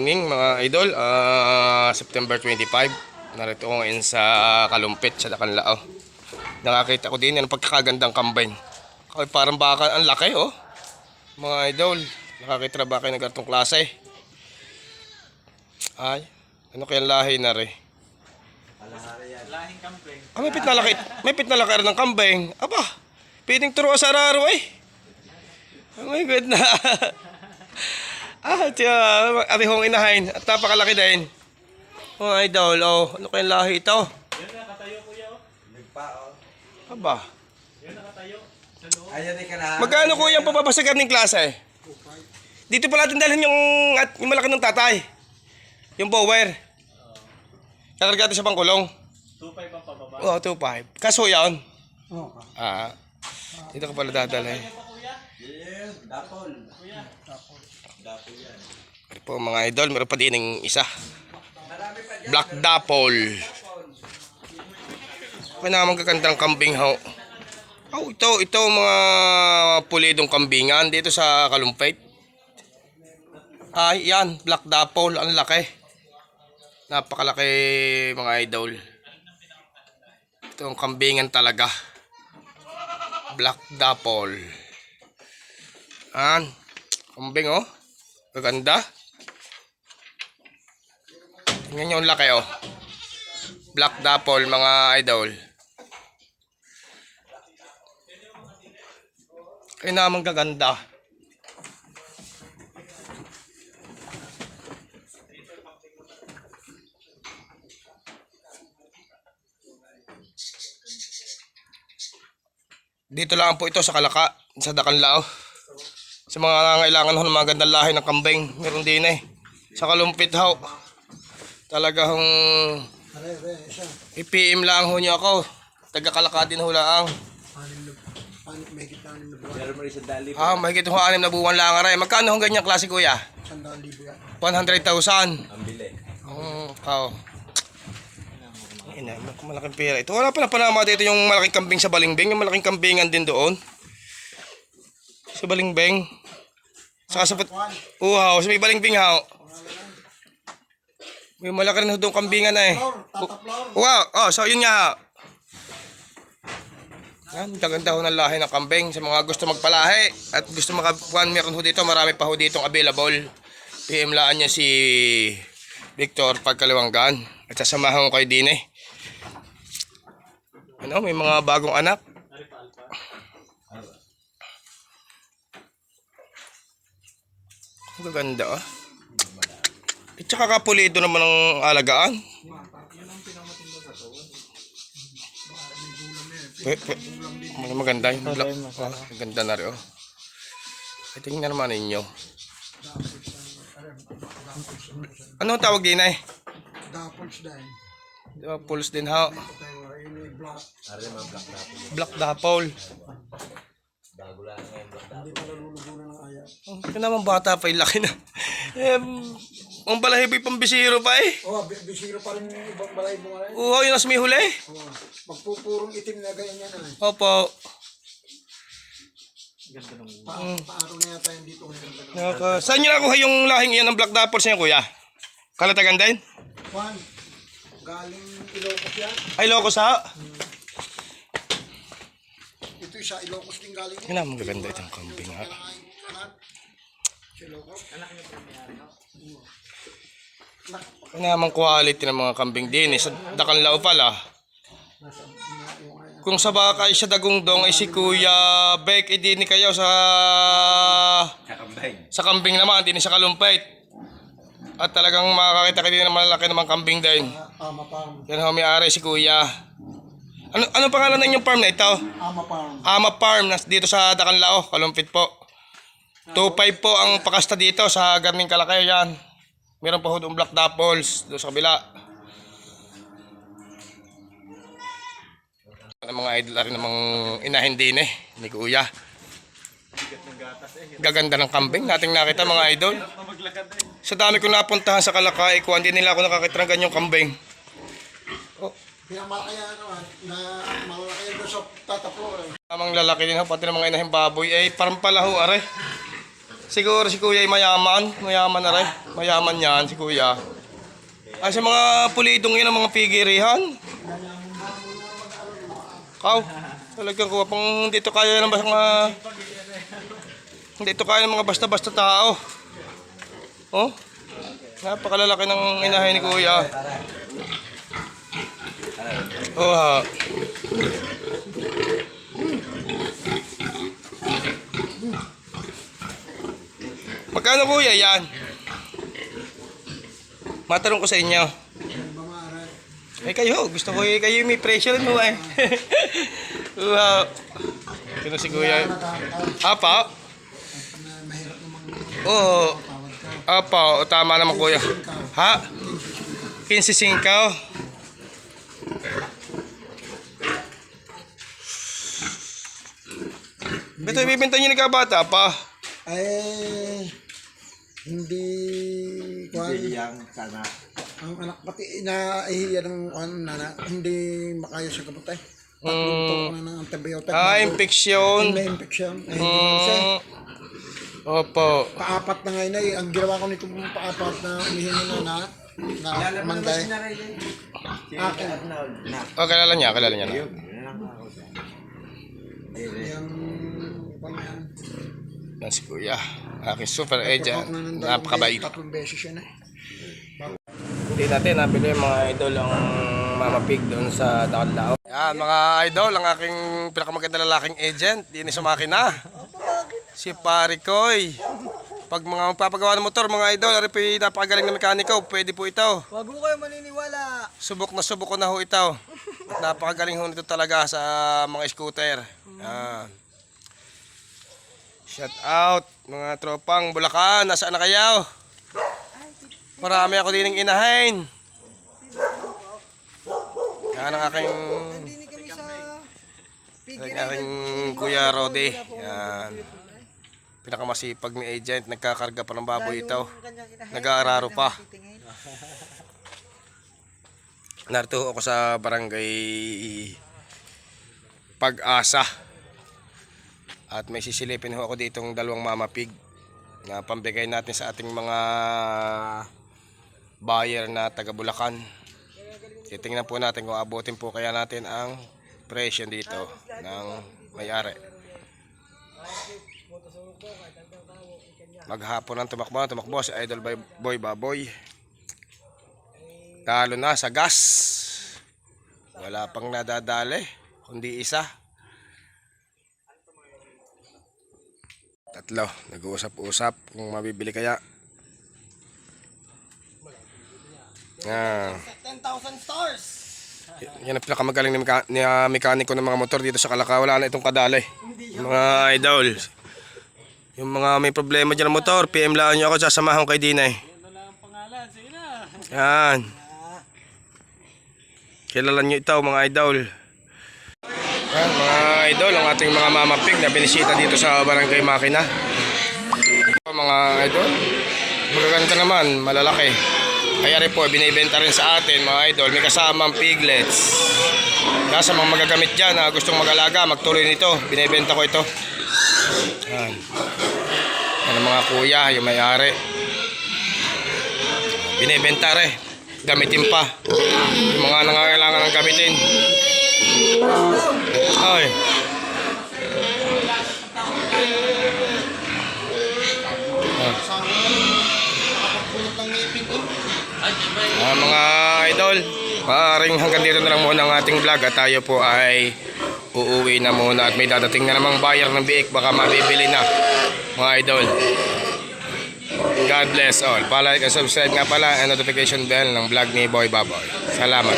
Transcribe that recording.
morning mga idol. Ah, September 25. Narito ko ngayon sa Kalumpit, sa Dakanlao. Nakakita ko din yan ang pagkakagandang kambing. Ay, parang baka ang laki oh. Mga idol, nakakita na ba kayo ng ganitong klase? Ay, ano kaya lahi na rin? Lahing kampeng. Ah, may pit na laki, may pit na laki ng kambing. Aba, pwedeng turo sa araro eh. Oh my God na. ah, tiya, arihong inahin. At napakalaki din. Mga idol, oh, ano kayang lahi ito? Yan nakatayo kuya oh. Nagpa, oh. Aba, Yan nakatayo. Sa loob. Ayan ay ka na. magkano ko yung papapasagan ng klase? Dito pala natin dalhin yung, at, yung malaki ng tatay. Yung bower. Kakarga natin sa pangkulong. 2.5 ang pababa. Oo, oh, 2.5. Kaso yan. Oo. Ah, dito ko pala dadalhin. Kuya. Yeah, dapol. Kuya. Dapol. Ito po mga idol, meron pa din ng isa. Black Dapple. Kaya naman kakantang kambing ho. Oh, ito, ito mga pulidong kambingan dito sa Kalumpit. Ay, yan, Black Dapple, ang laki. Napakalaki mga idol. Ito ang kambingan talaga. Black Dapple. An, kambing oh. Gaganda. Tingnan nyo ang laki oh. Black Dapple mga idol. Kaya naman gaganda. Dito lang po ito sa Kalaka, sa Dakanlao. Sa mga nangailangan ho ng mga gandang lahi ng kambing, meron din eh. Sa Kalumpit ho. Talagang i-PM lang ho niyo ako. Taga Kalaka din ho lang. Ah, mahigit ho anim na buwan lang aray. Magkano ho ganyang klase kuya? 100,000. Ang bili. Oo, kao. Malaking pera. Ito wala pala panama dito yung malaking kambing sa Balingbing, yung malaking kambingan din doon. Sa Balingbing. Saka sa pat... Uhaw, sa may Balingbing haw. May malaki rin doon kambingan na eh. Wow, oh, so yun nga. Yan, gaganda ho ng lahi ng kambing sa mga gusto magpalahi at gusto makakuan meron ho dito, marami pa ho ditong available. PM laan niya si Victor Pagkaliwanggan at sasamahan ko kay Dine. Ano, may mga bagong anak. Ang gaganda ah. At saka kapulido naman ang alagaan. Pe, pe, maganda yung black. Ah, maganda na rin oh. Ay, tingnan naman ninyo. Ano ang tawag din ay? Dapples dahil. Di ba, Pulse din ha. Black. Dapol. Black Dapple. Bago lang ngayon. Hindi pa nalulubunan ng aya. Oh, ito naman bata pa yung laki na. eh, ang balahibo yung pambisiro pa eh. Oh, bi- bisiro pa rin yung ibang balay mo ngayon. Uho, yung nas may huli. Oh, magpupurong itim na ganyan yan ay. Opo. Ganda ng Pa paaro na yata yung dito ngayon. Naka, saan nyo nakuha yung lahing iyan ng Black Dapple sa inyo, kuya? Kalatagan din? Juan, galing Ilocos yan. Ay, sa... Ito yung sa Ilocos din galing yan. Yan naman gaganda itong kambing ha. Sa. Yan naman quality ng mga kambing din eh. Sa Dakanlao pala. Kung sa baka ay siya dagungdong ay si Kuya Beck, eh di ni kayo sa... Kakambay. Sa kambing naman, di ni sa kalumpait. At talagang makakita kayo din ng malaki namang kambing din. Ama Farm. Yan ho, may-ari si Kuya. Ano ano pangalan ng inyong farm na ito? Ama Farm. Ama Farm, nas dito sa Dacanlao, Kalumpit po. 2.5 po ang pakasta dito sa Garning Kalakay yan. Meron pa ho doon Black Dapples doon sa kabila. Ang mga idol rin namang inahin din eh, ni Kuya. Gaganda ng kambing nating nakita mga idol. Sa dami ko napuntahan sa Kalakay, kung hindi nila ako nakakita ng ganyang kambing. Oh, Pinamalaki yan naman. Na malaki yan doon sa tataplo. Eh. Tamang lalaki din ho, pati ng mga inahing baboy. Eh, parang pala ho, are. Siguro si kuya ay mayaman. Mayaman rin. Mayaman yan si kuya. Ay sa mga pulidong yun ang mga pigirihan. Kaw, talagang kuha pang dito kaya ng mga dito kaya ng mga basta-basta tao. Oh, napakalalaki ng inahin ni kuya. Ha. Magkano kuya yan? Matanong ko sa inyo. Eh kayo, gusto ko eh, kayo may pressure mo eh. wow. Kino si kuya. Apa? Oo. Apa, tama naman kuya. Ha? 15 ka. Ito, ibibenta niyo nagkabata pa. Eh, hindi kuhan. Siyang sana. Ang anak pati naihiya ng ano, nana, hindi makaya sa eh. Tatlong Mm. na ng antibiotic. Ah, infection. May infection. Siya. Mm. Opo. Paapat na ngayon eh. Ang ginawa ko nito pong paapat na umihin na na na manday. Akin. Oh, kilala niya, kilala niya na. Yung. Yan si kuya. Aking super agent. Na Napakabait. Tatlong beses yun eh. Hindi natin nabili yung mga idol ang Mama Pig doon sa Dakanlao. Yan mga idol, ang aking pinakamaganda lalaking agent, di ni sumakina. Si Parikoy. Pag mga magpapagawa ng motor, mga idol, ari po napakagaling na mekaniko, pwede po ito. Wag mo kayo maniniwala. Subok na subok ko na ho ito. At napakagaling ho nito talaga sa mga scooter. Yan. Shout out mga tropang Bulacan, nasaan na kayo? Marami ako dining inahin. Yan ang aking ang aking Kuya Rode. Yan. Pinakamasipag ni agent, nagkakarga pa ng baboy ito. Nag-aararo pa. Narito ako sa barangay Pag-asa. At may sisilipin ho ako ditong dalawang mama pig na pambigay natin sa ating mga buyer na taga Bulacan. Titingnan po natin kung abutin po kaya natin ang presyo dito ng may-ari. Maghapon ang tumakbo, tumakbo si Idol Boy, Boy Baboy. Talo na sa gas. Wala pang nadadali, kundi isa. Tatlo, nag-uusap-usap kung mabibili kaya. Ah. 10,000 stars. Yan ang pinakamagaling ni, meka- ni ah, mekaniko ng mga motor dito sa Kalaka. Wala na itong kadali. Mga idol. Yung mga may problema dyan ng motor, PM lang nyo ako, sasamahan kay Dinay. Ano. Yan. Kilala nyo ito mga idol. Yan, mga idol, ang ating mga mamapig na binisita dito sa Barangay Makina. Mga idol, magaganda naman, malalaki. Kaya rin po, binibenta rin sa atin mga idol, may kasamang piglets. Kaya sa mga magagamit dyan na gustong mag-alaga, magtuloy nito, binibenta ko ito. Yan. Yan ang mga kuya, yung may-ari. Binibenta rin. Gamitin pa. Yung mga nangangailangan ng gamitin. Ay. Ah, mga idol, maaaring hanggang dito na lang muna ang ating vlog at tayo po ay uuwi na muna at may dadating na namang buyer ng biik baka mabibili na mga idol. God bless all. Palike and subscribe nga pala and notification bell ng vlog ni Boy Baboy. Salamat.